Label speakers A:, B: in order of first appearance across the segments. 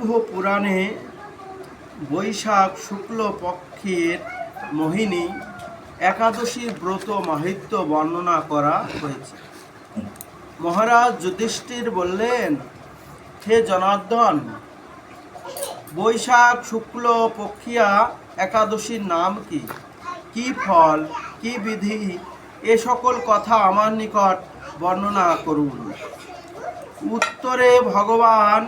A: ব্রহ্ম পুরাণে বৈশাখ শুক্ল পক্ষের মোহিনী একাদশীর ব্রত মাহিত্য বর্ণনা করা হয়েছে। মহারাজ যুধিষ্ঠির বললেন, হে জনার্দন, বৈশাখ শুক্ল পক্ষিয়া একাদশীর নাম কি? কি ফল, কি বিধি? এ সকল কথা আমার নিকট বর্ণনা করুন। উত্তরে ভগবান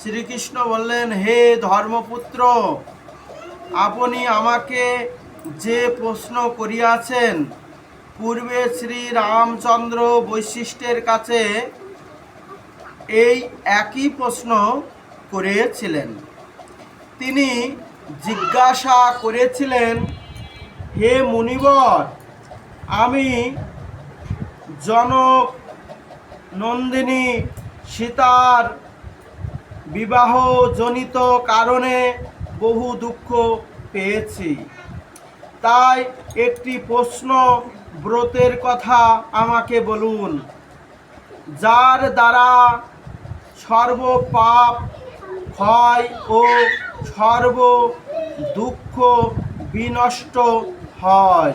A: শ্রীকৃষ্ণ বললেন, হে ধর্মপুত্র, আপনি আমাকে যে প্রশ্ন করিয়াছেন, পূর্বে শ্রী রামচন্দ্র বৈশিষ্ট্যের কাছে এই একই প্রশ্ন করেছিলেন। তিনি জিজ্ঞাসা করেছিলেন, হে মুনিবর, আমি জনক নন্দিনী সীতার বিবাহজনিত কারণে বহু দুঃখ পেয়েছি। তাই একটি প্রশ্ন ব্রতের কথা আমাকে বলুন, যার দ্বারা সর্বপাপ ক্ষয় ও সর্ব দুঃখ বিনষ্ট হয়।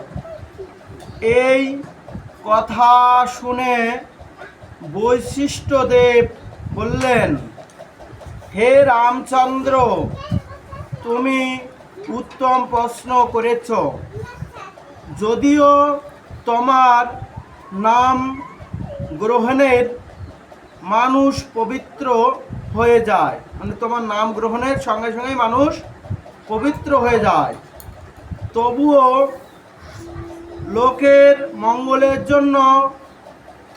A: এই কথা শুনে বৈশিষ্ট্যদেব বললেন হে রামচন্দ্র, তুমি উত্তম প্রশ্ন করেছ। যদিও তোমার নাম গ্রহণের মানুষ পবিত্র হয়ে যায় মানে তোমার নাম গ্রহণের সঙ্গে সঙ্গেই মানুষ পবিত্র হয়ে যায়, তবুও লোকের মঙ্গলের জন্য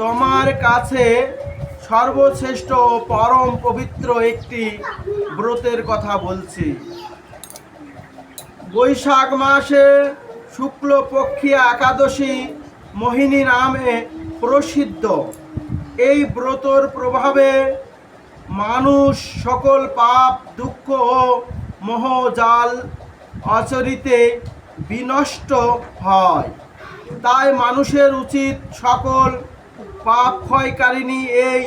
A: তোমার কাছে সর্বশ্রেষ্ঠ পরম পবিত্র একটি ব্রতের কথা বলছি। বৈশাখ মাসে শুক্লপক্ষী একাদশী মোহিনী নামে প্রসিদ্ধ। এই ব্রতর প্রভাবে মানুষ সকল পাপ, দুঃখ ও মোহজাল আচরিতে বিনষ্ট হয়। তাই মানুষের উচিত সকল পাপ ক্ষয়কারিণী এই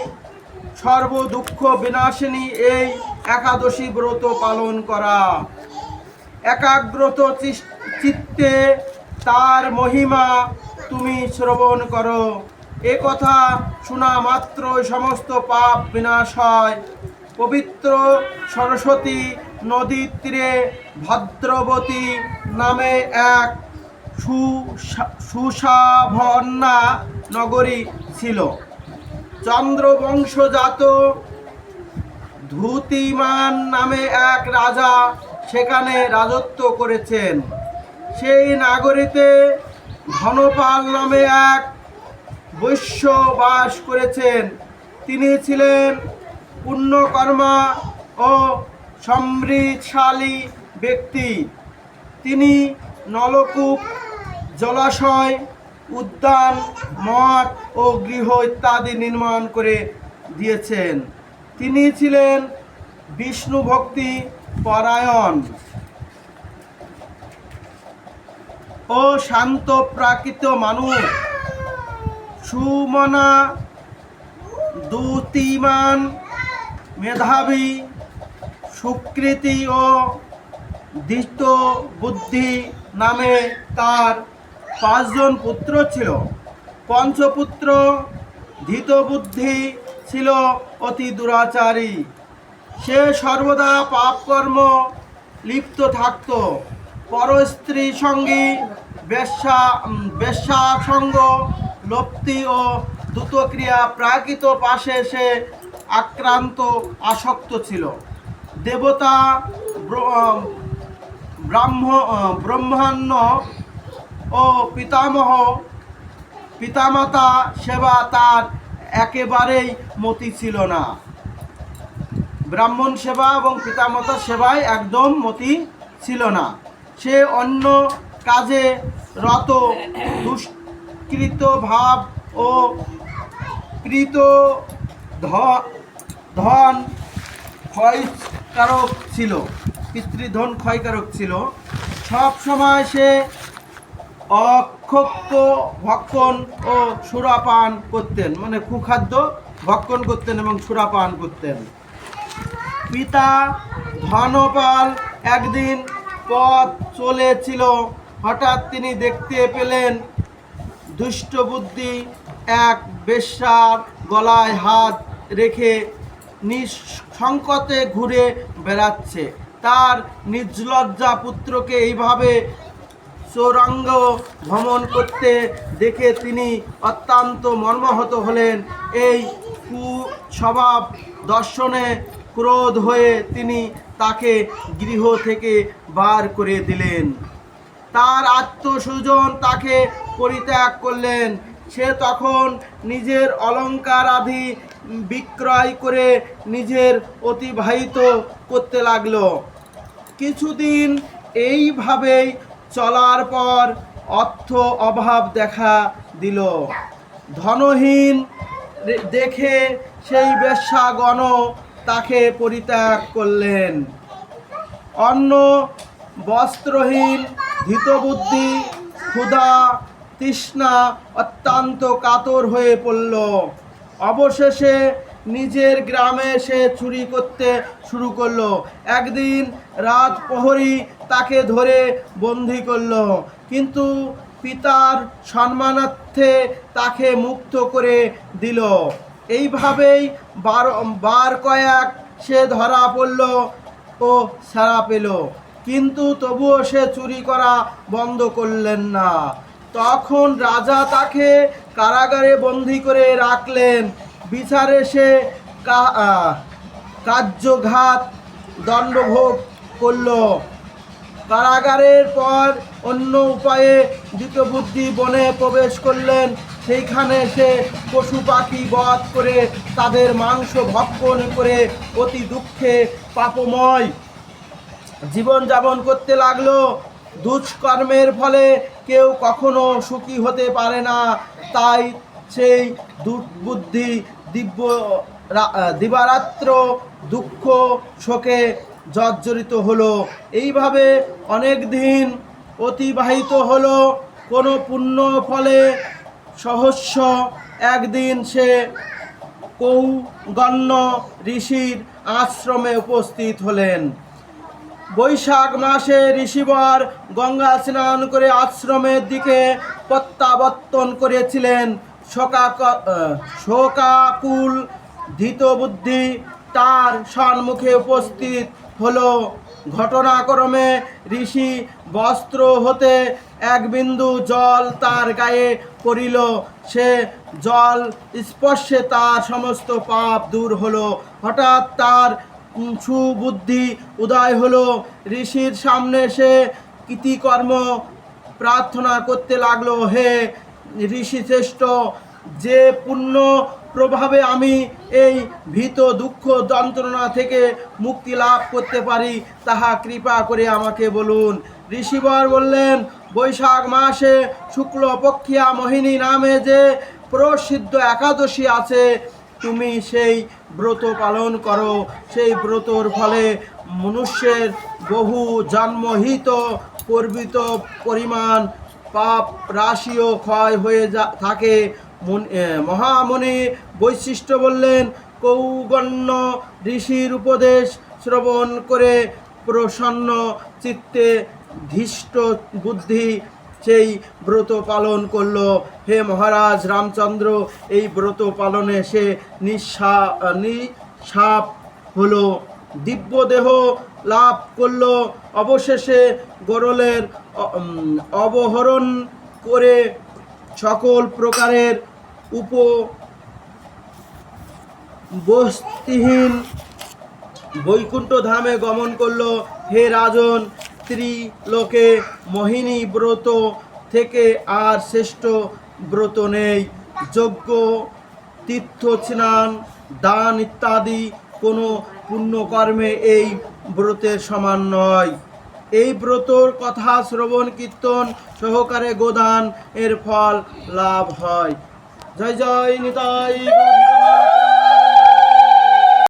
A: সর্ব দুঃখ বিনাশিনী এই একাদশী ব্রত পালন করা। একাগ্রত চিত্তে তার মহিমা তুমি শ্রবণ করো। এ কথা শোনা মাত্রই সমস্ত পাপ বিনাশ হয়। পবিত্র সরস্বতী নদীর তীরে ভদ্রবতী নামে এক সুশাভন্না নগরী ছিল। চন্দ্রবংশজাত ধুতিমান নামে এক রাজা সেখানে রাজত্ব করেছেন। সেই নাগরীতে ধনপাল নামে এক বৈশ্য বাস করেছেন। তিনি ছিলেন পুণ্যকর্মা ও সমৃদ্ধশালী ব্যক্তি। তিনি নলকূপ, জলাশয় উদ্যান, মঠ ও গৃহ ইত্যাদি নির্মাণ করে দিয়েছেন। তিনি ছিলেন বিষ্ণু ভক্তি পরায়ণ ও শান্ত প্রাকৃত মানুষ। সুমনা দুতিমান মেধাবী, সুকৃতি ও দৃষ্ট বুদ্ধি নামে তার পাঁচজন পুত্র ছিল। পঞ্চপুত্র ধৃতবুদ্ধি ছিল অতি দুরাচারী। সে সর্বদা পাপকর্ম লিপ্ত থাকত। পরস্ত্রী সঙ্গী বেশ্যা উম, বেশ্যা সঙ্গ লপ্তি ও দ্রুতক্রিয়া প্রাকৃত পাশে সে আক্রান্ত আসক্ত ছিল। দেবতা ব্র- ব্রাহ্ম ব্রহ্মাণ্য ও পিতামহ, পিতামাতা সেবা তার একেবারেই মতি ছিল না। ব্রাহ্মণ সেবা এবং পিতামাতা সেবায় একদম মতি ছিল না। সে অন্য কাজে রত, দুষ্কৃত ভাব ও কৃত ধন ক্ষয়কারক ছিল, পিতৃধন ক্ষয়কারক ছিল। সব সময় সে অক্ষক্ষ ভক্ষণ ও সুরাপান করতেন। মানে কুখাদ্য ভক্ষণ করতেন এবং সুরাপান করতেন। পিতা ধনপাল একদিন পথ চলেছিল। হঠাৎ তিনি দেখতে পেলেন দুষ্ট বুদ্ধি এক বেশ্যার গলায় হাত রেখে নিঃসংকতে ঘুরে বেড়াচ্ছে। তার নির্লজ্জা পুত্রকে এইভাবে চৌরাঙ্গ ভ্রমণ করতে দেখে তিনি অত্যন্ত মর্মাহত হলেন। এই কুস্বভাব দর্শনে ক্রোধ হয়ে তিনি তাকে গৃহ থেকে বার করে দিলেন। তার আত্মসুজন তাকে পরিত্যাগ করলেন। সে তখন নিজের অলঙ্কার আদি বিক্রয় করে নিজের অতিবাহিত করতে লাগল। কিছুদিন এইভাবেই চলার পর অর্থ অভাব দেখা দিল। ধনহীন দেখে সেই বেশ্যাগণ তাকে পরিত্যাগ করলেন। অন্ন, বস্ত্রহীন, ধৃতবুদ্ধি, ক্ষুধা, তৃষ্ণা অত্যন্ত কাতর হয়ে পড়ল। অবশেষে নিজের গ্রামে সে চুরি করতে শুরু করল। একদিন রাত প্রহরী তাকে ধরে বন্দি করল। কিন্তু পিতার সম্মানার্থে তাকে মুক্ত করে দিল। এইভাবেই বার বার কয়েক সে ধরা পড়ল ও সারা পেল। কিন্তু তবুও সে চুরি করা বন্ধ করলেন না। তখন রাজা তাকে কারাগারে বন্দি করে রাখলেন। বিচারে সে কার্যঘাত দণ্ডভোগ করল। কারাগারের পর অন্য উপায়ে বুদ্ধি বনে প্রবেশ করলেন। সেইখানে সে পশু পাখি বধ করে তাদের মাংস ভক্ষণ করে অতি দুঃখে পাপময় জীবন যাপন করতে লাগল। দুষ্কর্মের ফলে কেউ কখনো সুখী হতে পারে না। তাই সেই দুর্বুদ্ধি দিব্য দিবারাত্র দুঃখ, শোকে জর্জরিত হলো। এইভাবে অনেক দিন অতিবাহিত হলো। কোনো পুণ্য ফলে সহস্য একদিন সে কৌগণ্য ঋষির আশ্রমে উপস্থিত হলেন। বৈশাখ মাসে ঋষিবর গঙ্গা স্নান করে আশ্রমের দিকে প্রত্যাবর্তন করেছিলেন। আহ, শোকাকুল ধৃতবুদ্ধি তার সম্মুখে উপস্থিত হলো ঘটনাক্রমে ঋষি বস্ত্র হতে এক বিন্দু জল তার গায়ে পড়িল। সে জল স্পর্শে তার সমস্ত পাপ দূর হলো। হঠাৎ তার সুবুদ্ধি উদয় হলো। ঋষির সামনে সে কৃতিকর্ম প্রার্থনা করতে লাগল, হে ঋষি শ্রেষ্ঠ যে পুণ্য প্রভাবে আমি এই ভীত দুঃখ যন্ত্রণা থেকে মুক্তি লাভ করতে পারি, তাহা কৃপা করে আমাকে বলুন। ঋষিবর বললেন, বৈশাখ মাসে শুক্লপক্ষিয়া মোহিনী নামে যে প্রসিদ্ধ একাদশী আছে, তুমি সেই ব্রত পালন করো। সেই ব্রতর ফলে মনুষ্যের বহু জন্মহিত কর্বিত পরিমাণ পাপ, রাশিও ক্ষয় হয়ে যা, থাকে। মহামণি বৈশিষ্ট্য বললেন, কৌগণ্য ঋষির উপদেশ শ্রবণ করে প্রসন্ন চিত্তে ধৃষ্ট বুদ্ধি সেই ব্রত পালন করল। হে মহারাজ রামচন্দ্র, এই ব্রত পালনে সে নিঃসা, নিঃসাপ হলো। দিব্য দেহ লাভ করল। অবশেষে গোরলের অবহরণ করে সকল প্রকারের উপ বস্তিহীন বৈকুণ্ঠ ধামে গমন করল হে রাজন, ত্রিলোকে মোহিনী ব্রত থেকে আর শ্রেষ্ঠ ব্রত নেই। যজ্ঞ, তীর্থ স্নান, দান ইত্যাদি কোনো পুণ্যকর্মে এই ব্রতের সমান নয়। এই ব্রতর কথা শ্রবণ কীর্তন সহকারে গোদান এর ফল লাভ হয়। জয় জয় নিতাই